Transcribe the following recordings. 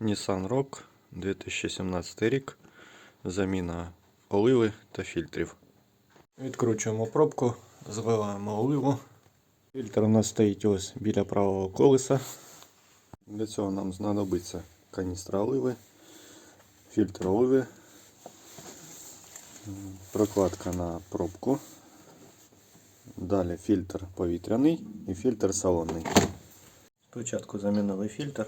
Nissan Rogue 2017 рік. Заміна оливи та фільтрів. Відкручуємо пробку, зливаємо оливу. Фільтр у нас стоїть ось біля правого колеса. Для цього нам знадобиться каністра оливи, фільтр оливи, прокладка на пробку. Далі фільтр повітряний і фільтр салонний. Спочатку замінили фільтр.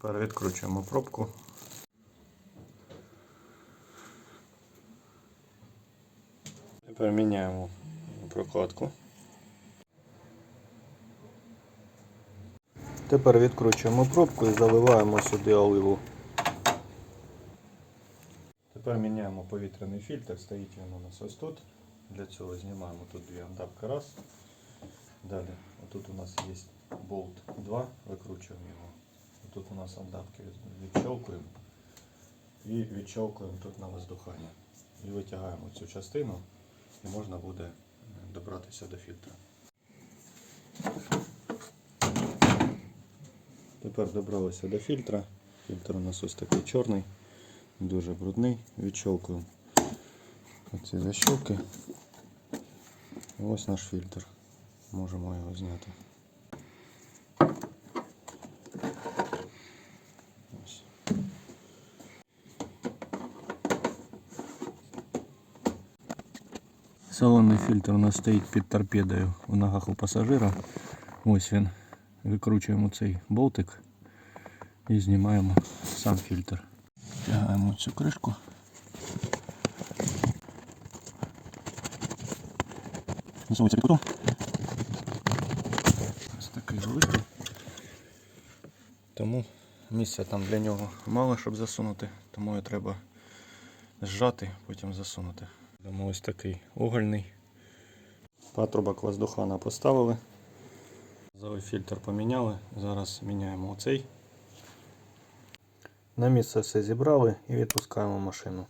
Тепер відкручуємо пробку. Тепер міняємо прокладку. Тепер відкручуємо пробку і заливаємо сюди оливу. Тепер міняємо повітряний фільтр, стоїть він у нас ось тут. Для цього знімаємо тут дві андапки раз. Далі, отут у нас є болт 2, викручуємо його. Тут у нас андапки від- відщелкуємо і відщелкуємо тут на воздухання. І витягаємо цю частину і можна буде е, добратися до фільтра. Тепер добралися до фільтра. Фільтр у нас ось такий чорний, дуже брудний. Відщелкуємо оці защелки. І ось наш фільтр. Можемо його зняти. Салонний фільтр у нас стоїть під торпедою в ногах у пасажира. Ось він. Викручуємо цей болтик і знімаємо сам фільтр. Тягаємо цю кришку. Засовується під кутом. Ось такий великий. Тому місця там для нього мало, щоб засунути, тому його треба зжати, потім засунути. Тому ось такий угольний. Патрубок воздухана поставили. Газовий фільтр поміняли. Зараз міняємо оцей. На місце все зібрали і відпускаємо машину.